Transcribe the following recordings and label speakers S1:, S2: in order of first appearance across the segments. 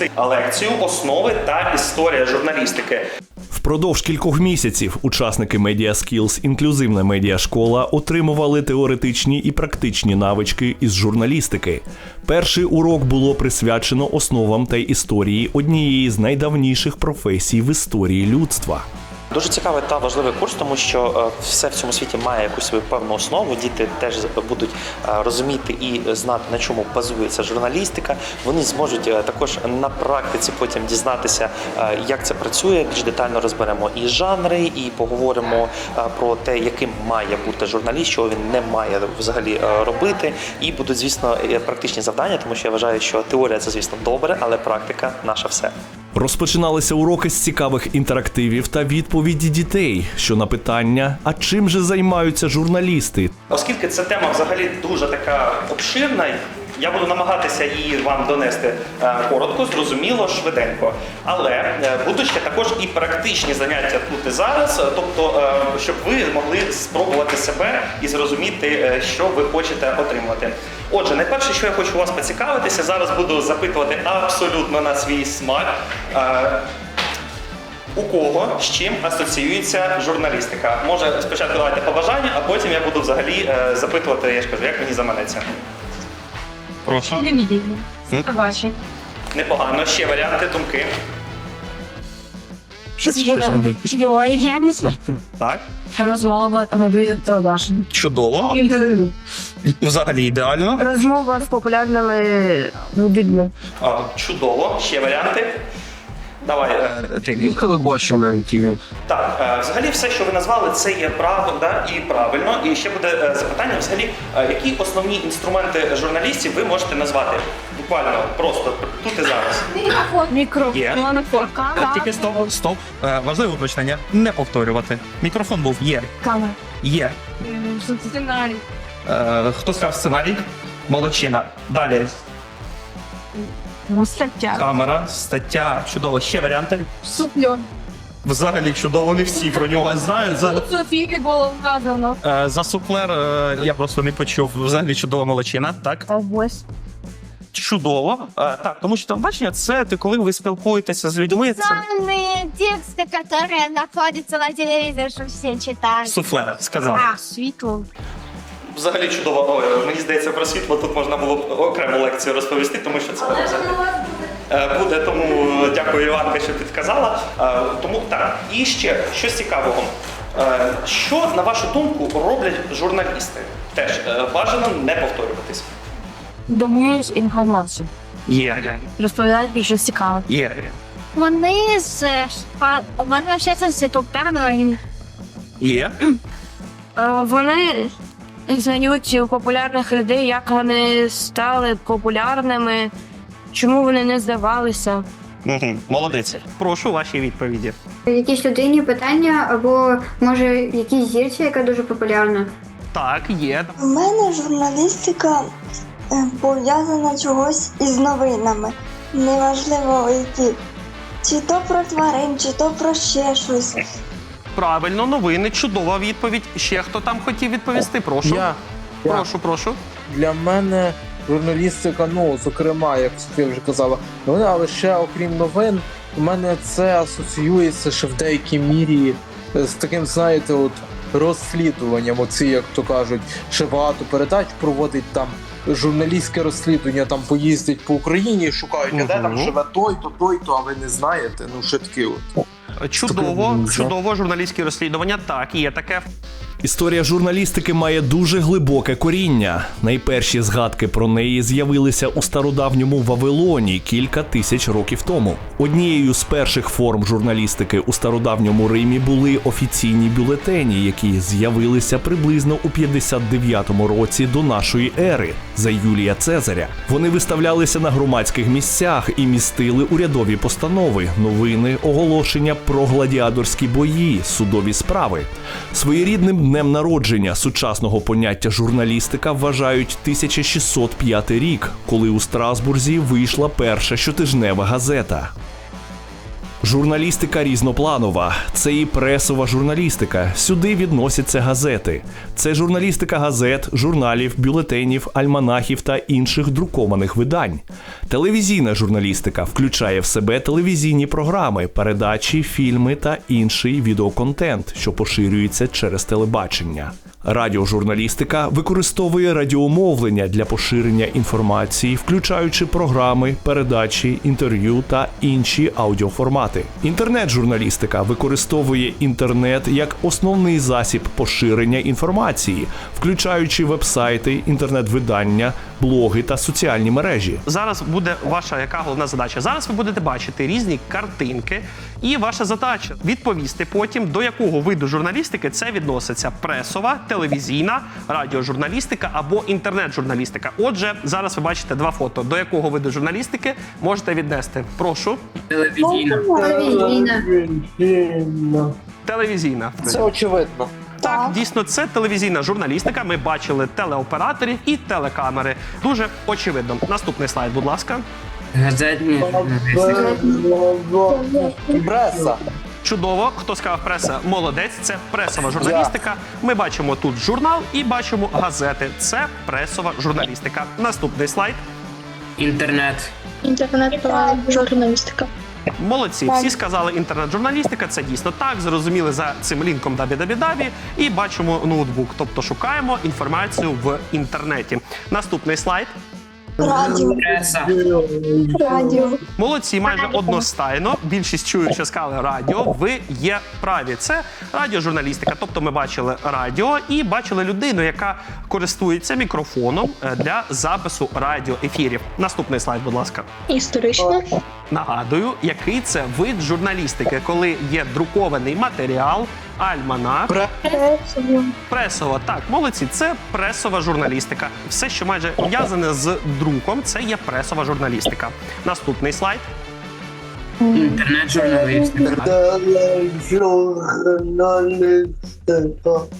S1: розповісти лекцію основи та історія журналістики.
S2: Впродовж кількох місяців учасники Media Skills інклюзивна медіашкола отримували теоретичні і практичні навички із журналістики. Перший урок було присвячено основам та історії однієї з найдавніших професій в історії людства.
S1: Дуже цікавий та важливий курс, тому що е, все в цьому світі має якусь свою певну основу. Діти теж будуть е, розуміти і знати, на чому базується журналістика. Вони зможуть е, також на практиці потім дізнатися, як це працює. Більш детально розберемо і жанри, і поговоримо про те, яким має бути журналіст, що він не має взагалі робити. І будуть, звісно, практичні завдання, тому що я вважаю, що теорія це, звісно, добре, але практика наше все.
S2: Розпочиналися уроки з цікавих інтерактивів та відповіді дітей, що на питання, а чим же займаються журналісти,
S1: Оскільки ця тема взагалі дуже така обширна, я буду намагатися її вам донести е, коротко, зрозуміло, швиденько. Але е, будуть ще також і практичні заняття тут і зараз, е, тобто, щоб ви могли спробувати себе і зрозуміти, що ви хочете отримувати. Отже, найперше, що я хочу у вас поцікавитися, зараз буду запитувати абсолютно на свій смак. У кого з чим асоціюється журналістика? Може, спочатку давайте побажання, а потім я буду взагалі запитувати, я ж кажу, як мені заманеться. Прошу.
S3: Побачень.
S1: Непогано. Ще варіанти, думки. Так.
S3: Розмова та башень.
S1: Чудово. Взагалі ідеально.
S3: Розмова з популярними людьми.
S1: А, чудово. Ще варіанти. Давай. е. Так, е, взагалі все, що ви назвали, це є правда і правильно. І ще буде е, запитання: взагалі, які основні інструменти журналістів ви можете назвати? Буквально просто тут і зараз.
S3: Мікро.
S1: Є.
S3: Монокор.
S4: Тільки стоп, стоп. Важливе уточнення. Не повторювати. Мікрофон був є.
S3: Камера.
S4: Є.
S3: Сценарій.
S4: Хто сказав сценарій? Молодчина. Далі.
S3: Стаття.
S4: Камера, стаття. Чудово. Ще варіанти.
S3: Супльон.
S4: Взагалі чудово, не всі про нього знають. За,
S3: Софії було вказано.
S4: е, за суфлер е, я просто не почув. Взагалі чудова молодчина. Так.
S3: А ось.
S4: Чудово. Е, так, тому що телебачення це ти коли ви спілкуєтеся з людьми. Це
S5: Специальные тексты, которые находятся на телевизоре, что все читают.
S4: суфлер сказав.
S5: А, світло.
S1: Взагалі чудово. Ой, мені здається, про світло тут можна було б окрему лекцію розповісти, тому що це Е, буде. Тому дякую, Іванка, що підказала. Е, Тому так. І ще щось цікавого. Е, Що, на вашу думку, роблять журналісти? Теж е, бажано не повторюватись.
S3: Домуєш інформацію.
S4: Є.
S3: Розповідають щось цікаве.
S4: Є.
S5: Вони з па- вони общаються з популярними.
S4: Є.
S3: Е, Вони знають у популярних людей, як вони стали популярними, чому вони не здавалися.
S4: Угу. Молодець. Прошу ваші відповіді.
S6: Якійсь людині питання, або може якійсь зірці, яка дуже популярна.
S4: Так, є.
S7: У мене журналістика е, пов'язана чогось із новинами. Неважливо які. Чи то про тварин, чи то про ще щось.
S4: Правильно, новини, чудова відповідь. Ще хто там хотів відповісти? Прошу.
S8: Я, я.
S4: Прошу, прошу.
S8: Для мене журналістика, ну, зокрема, як Софія вже казала, новини, але ще окрім новин, у мене це асоціюється ще в деякій мірі з таким, знаєте, от розслідуванням. Оці, як то кажуть, ще багато передач проводить там журналістське розслідування, там поїздять по Україні і шукають, а де там живе той-то, той-то, а ви не знаєте. Ну, ще таке от.
S4: Чудово, чудово журналістське розслідування. Так, є таке.
S2: Історія журналістики має дуже глибоке коріння. Найперші згадки про неї з'явилися у стародавньому Вавилоні кілька тисяч років тому. Однією з перших форм журналістики у стародавньому Римі були офіційні бюлетені, які з'явилися приблизно у 59-му році до нашої ери за Юлія Цезаря. Вони виставлялися на громадських місцях і містили урядові постанови, новини, оголошення про гладіаторські бої, судові справи. Своєрідним днем народження сучасного поняття журналістика вважають 1605 рік, коли у Страсбурзі вийшла перша щотижнева газета. Журналістика різнопланова. Це і пресова журналістика. Сюди відносяться газети. Це журналістика газет, журналів, бюлетенів, альманахів та інших друкованих видань. Телевізійна журналістика включає в себе телевізійні програми, передачі, фільми та інший відеоконтент, що поширюється через телебачення. Радіожурналістика використовує радіомовлення для поширення інформації, включаючи програми, передачі, інтерв'ю та інші аудіоформати. Інтернет-журналістика використовує інтернет як основний засіб поширення інформації, включаючи вебсайти, інтернет-видання, блоги та соціальні мережі.
S4: Зараз буде ваша яка головна задача. Зараз ви будете бачити різні картинки, і ваша задача відповісти потім, до якого виду журналістики це відноситься: пресова, телевізійна, радіожурналістика або інтернет-журналістика. Отже, зараз ви бачите два фото. До якого виду журналістики можете віднести? Прошу,
S6: Телевізійна.
S4: телевізійна.
S8: Це очевидно.
S4: Так, дійсно, це телевізійна журналістика. Ми бачили телеоператорів і телекамери. Дуже очевидно. Наступний слайд, будь ласка.
S9: Газетні
S8: Бреса.
S4: Чудово, хто сказав преса, молодець. Це пресова журналістика. Ми бачимо тут журнал і бачимо газети. Це пресова журналістика. Наступний слайд.
S9: інтернет.
S5: Інтернет-журналістика.
S4: Молодці, всі сказали інтернет-журналістика. Це дійсно так. Зрозуміли за цим лінком дабі-дабі-дабі. І бачимо ноутбук. Тобто шукаємо інформацію в інтернеті. Наступний слайд.
S7: Радіо.
S9: Преса.
S7: Радіо.
S4: Молодці, майже одностайно. Більшість чують, що сказали радіо. Ви є праві. Це радіожурналістика. Тобто ми бачили радіо і бачили людину, яка користується мікрофоном е, для запису радіоефірів. Наступний слайд, будь ласка.
S5: Історична.
S4: Нагадую, який це вид журналістики, коли є друкований матеріал, альманах, пресова. Так, молодці, це пресова журналістика. Все, що майже пов'язане з друком, це є пресова журналістика. Наступний слайд.
S9: Інтернет журналістика.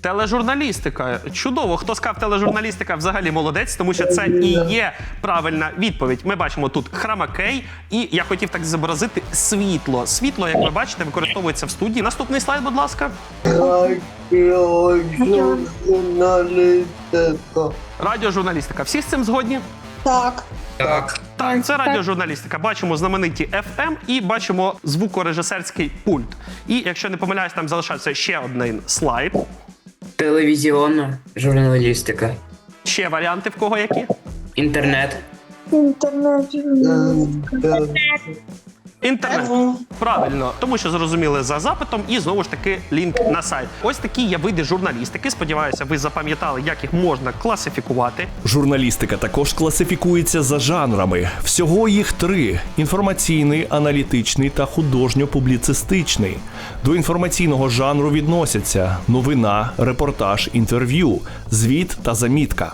S4: Тележурналістика. Чудово. Хто сказав тележурналістика, взагалі молодець, тому що це і є правильна відповідь. Ми бачимо тут храмакей, і я хотів так зобразити світло. Світло, як ви бачите, використовується в студії. Наступний слайд, будь ласка. Радіожурналістика. Всі з цим згодні?
S7: Так.
S9: Так.
S4: Так, це радіожурналістика. Бачимо знамениті FM і бачимо звукорежисерський пульт. І якщо не помиляюсь, там залишається ще один слайд.
S9: Телевізіонна журналістика.
S4: Ще варіанти в кого які?
S9: Інтернет.
S7: Інтернет-журналістика.
S4: Інтернет. Правильно, тому що зрозуміли за запитом, і знову ж таки лінк на сайт. Ось такі є види журналістики. Сподіваюся, ви запам'ятали, як їх можна класифікувати.
S2: Журналістика також класифікується за жанрами. Всього їх три: інформаційний, аналітичний та художньо-публіцистичний. До інформаційного жанру відносяться новина, репортаж, інтерв'ю, звіт та замітка.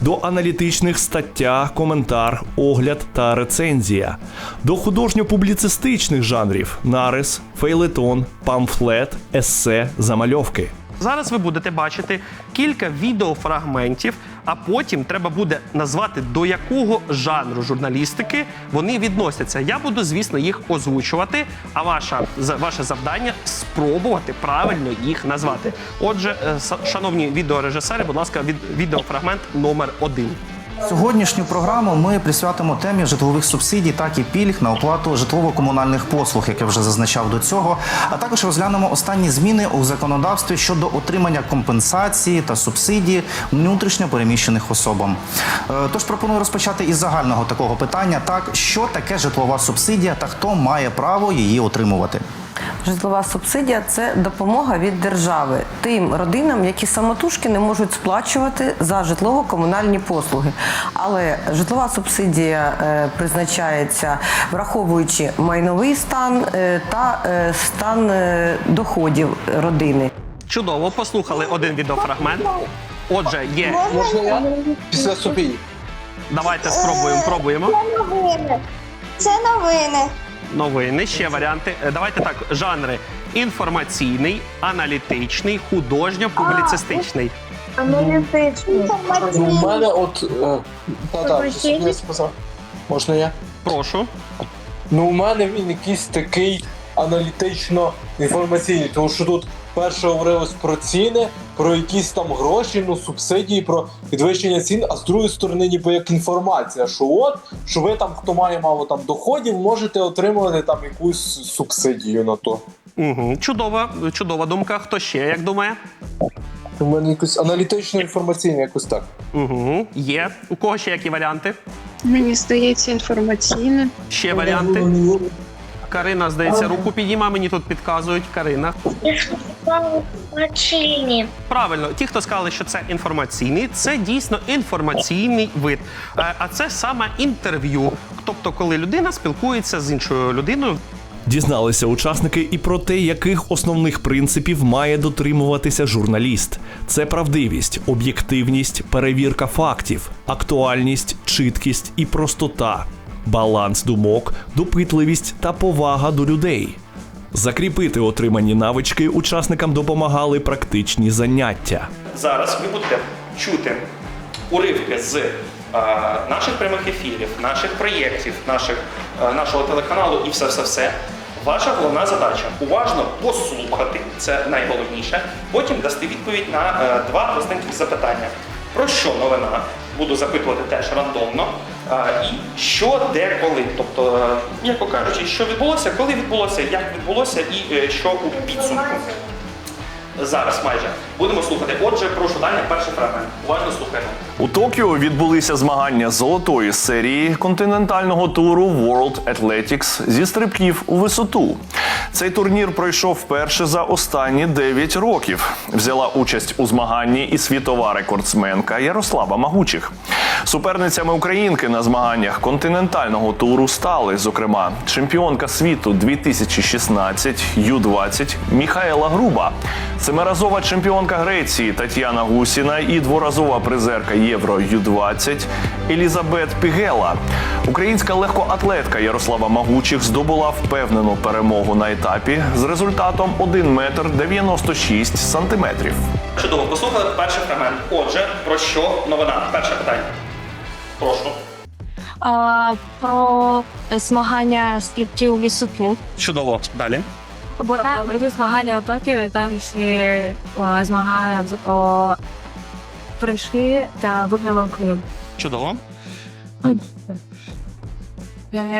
S2: До аналітичних стаття, коментар, огляд та рецензія. До художньо-публіцистичних жанрів нарис, фейлетон, памфлет, есе, замальовки.
S4: Зараз ви будете бачити кілька відеофрагментів, а потім треба буде назвати до якого жанру журналістики вони відносяться. Я буду, звісно, їх озвучувати. А ваша ваше завдання спробувати правильно їх назвати. Отже, е, шановні відеорежисери, будь ласка, від відеофрагмент номер один.
S10: Сьогоднішню програму ми присвятимо темі житлових субсидій, так і пільг на оплату житлово-комунальних послуг, як я вже зазначав до цього. А також розглянемо останні зміни у законодавстві щодо отримання компенсації та субсидії внутрішньо переміщених особам. Е, Тож пропоную розпочати із загального такого питання: так що таке житлова субсидія та хто має право її отримувати.
S11: Житлова субсидія це допомога від держави тим родинам, які самотужки не можуть сплачувати за житлово-комунальні послуги. Але житлова субсидія е, призначається враховуючи майновий стан е, та е, стан доходів родини.
S4: Чудово, послухали один відеофрагмент. Отже, є.
S8: Можна я? Після Софії.
S4: Давайте спробуємо. Пробуємо.
S7: Це новини. Це новини.
S4: Новини, ще варіанти. Е, Давайте так, жанри: інформаційний, аналітичний, художньо-публіцистичний.
S7: Аналітичний.
S8: У мене от. е, сказав. Можна я?
S4: Прошу.
S8: Ну, у мене він якийсь такий аналітично інформаційні, тому що тут перше говорилось про ціни, про якісь там гроші, ну субсидії, про підвищення цін. А з другої сторони, ніби як інформація, що от що ви там, хто має мало там доходів, можете отримувати там якусь субсидію на то.
S4: Угу. Чудова, чудова думка. Хто ще як думає?
S8: У мене якось аналітично інформаційне, якось так.
S4: Угу. Є. У кого ще які варіанти?
S12: Мені здається, інформаційне.
S4: Ще варіанти. Карина, здається, руку підійма, мені тут підказують. Карина.
S5: Інформаційні.
S4: Правильно, ті, хто сказали, що це інформаційний, це дійсно інформаційний вид. Е, А це саме інтерв'ю. Тобто, коли людина спілкується з іншою людиною.
S2: Дізналися учасники і про те, яких основних принципів має дотримуватися журналіст: це правдивість, об'єктивність, перевірка фактів, актуальність, чіткість і простота, баланс думок, допитливість та повага до людей. Закріпити отримані навички учасникам допомагали практичні заняття.
S1: Зараз ви будете чути уривки з е, наших прямих ефірів, наших проєктів, наших, е, нашого телеканалу і все, все, все. Ваша головна задача уважно послухати, це найголовніше. Потім дасти відповідь на е, два простеньких запитання. Про що новина? Буду запитувати теж рандомно. І що, де, коли. Тобто, е, м'яко кажучи, що відбулося, коли відбулося, як відбулося і е, що у підсумку. Зараз майже будемо слухати. Отже, прошу далі перший фрагмент. Уважно слухаємо.
S2: У Токіо відбулися змагання золотої серії континентального туру World Athletics зі стрибків у висоту. Цей турнір пройшов вперше за останні 9 років. Взяла участь у змаганні і світова рекордсменка Ярослава Магучих. Суперницями українки на змаганнях континентального туру стали, зокрема, чемпіонка світу 2016 Ю-20 Міхаела Груба, семиразова чемпіонка Греції Тетяна Гусіна і дворазова призерка Євро Ю-20 Елізабет Пігела. Українська легкоатлетка Ярослава Магучих здобула впевнену перемогу на етапі з результатом 1 метр 96 сантиметрів.
S1: Чудово, послухали перший фрагмент. Отже, про що новина? Перше питання. Прошу.
S3: А, про змагання стрибків у висоту.
S1: Чудово. Далі.
S3: Бо там були змагання Токіо, там всі а, змагання о, прийшли та виграли Крим.
S1: Чудово.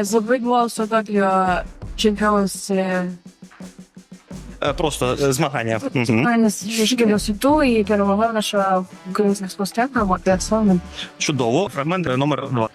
S3: Забидла в Токіо чемпіон з
S1: Е, Просто е, змагання.
S3: Мене і перемогла наша українська спостережна Максимум.
S1: Чудово. Фрагмент е, номер два.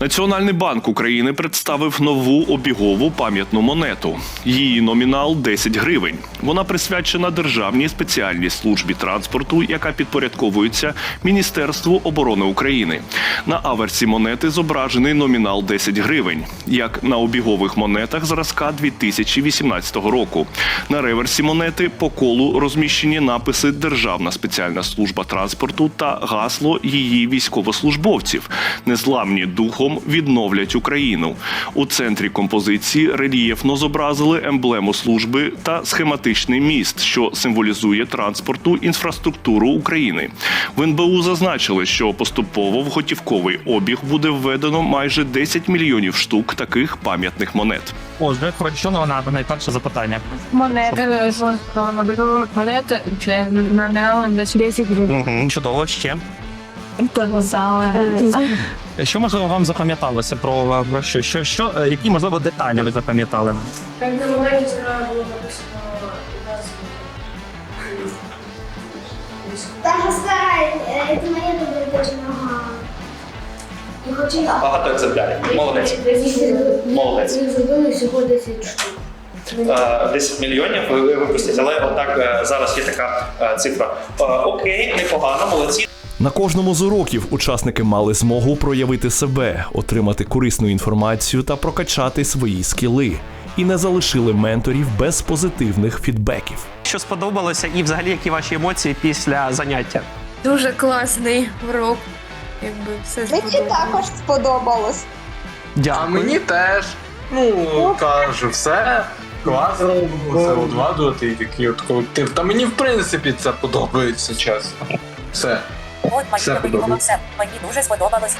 S2: Національний банк України представив нову обігову пам'ятну монету. Її номінал 10 гривень. Вона присвячена Державній спеціальній службі транспорту, яка підпорядковується Міністерству оборони України. На аверсі монети зображений номінал 10 гривень, як на обігових монетах зразка 2018 року. На реверсі монети по колу розміщені написи Державна спеціальна служба транспорту та гасло її військовослужбовців. Незламні духом відновлять Україну. У центрі композиції рельєфно зобразили емблему служби та схематичний міст, що символізує транспортну інфраструктуру України. В НБУ зазначили, що поступово в готівковий обіг буде введено майже 10 мільйонів штук таких пам'ятних монет.
S1: Отже, про що новина? Найперше запитання.
S3: Монети, монети, чи номінал 10 гривень.
S1: Угу. Чудово. Ще.
S3: Зали.
S1: Що можливо вам запам'яталося про, про що? Що, що, е, які можливо деталі ви запам'ятали?
S5: Даже старай, это моя добродетель. Я хочу
S1: Багато екземплярів. Молодець. Молодець.
S5: зробили всього 10 штук.
S1: Е, 10 мільйонів ви ви випустять, але отак е, зараз є така е, цифра. Е, Окей, непогано, молодці.
S2: На кожному з уроків учасники мали змогу проявити себе, отримати корисну інформацію та прокачати свої скіли. І не залишили менторів без позитивних фідбеків.
S4: Що сподобалося, і взагалі які ваші емоції після заняття?
S12: Дуже класний урок. Якби все
S7: Мені також сподобалось.
S8: А мені теж. Ну, кажу, все. Класно, це одвадувати і такий от колектив. Та мені, в принципі, це подобається чесно. Все.
S13: От
S8: Все
S13: мені
S8: подобається.
S13: Мені дуже сподобалось.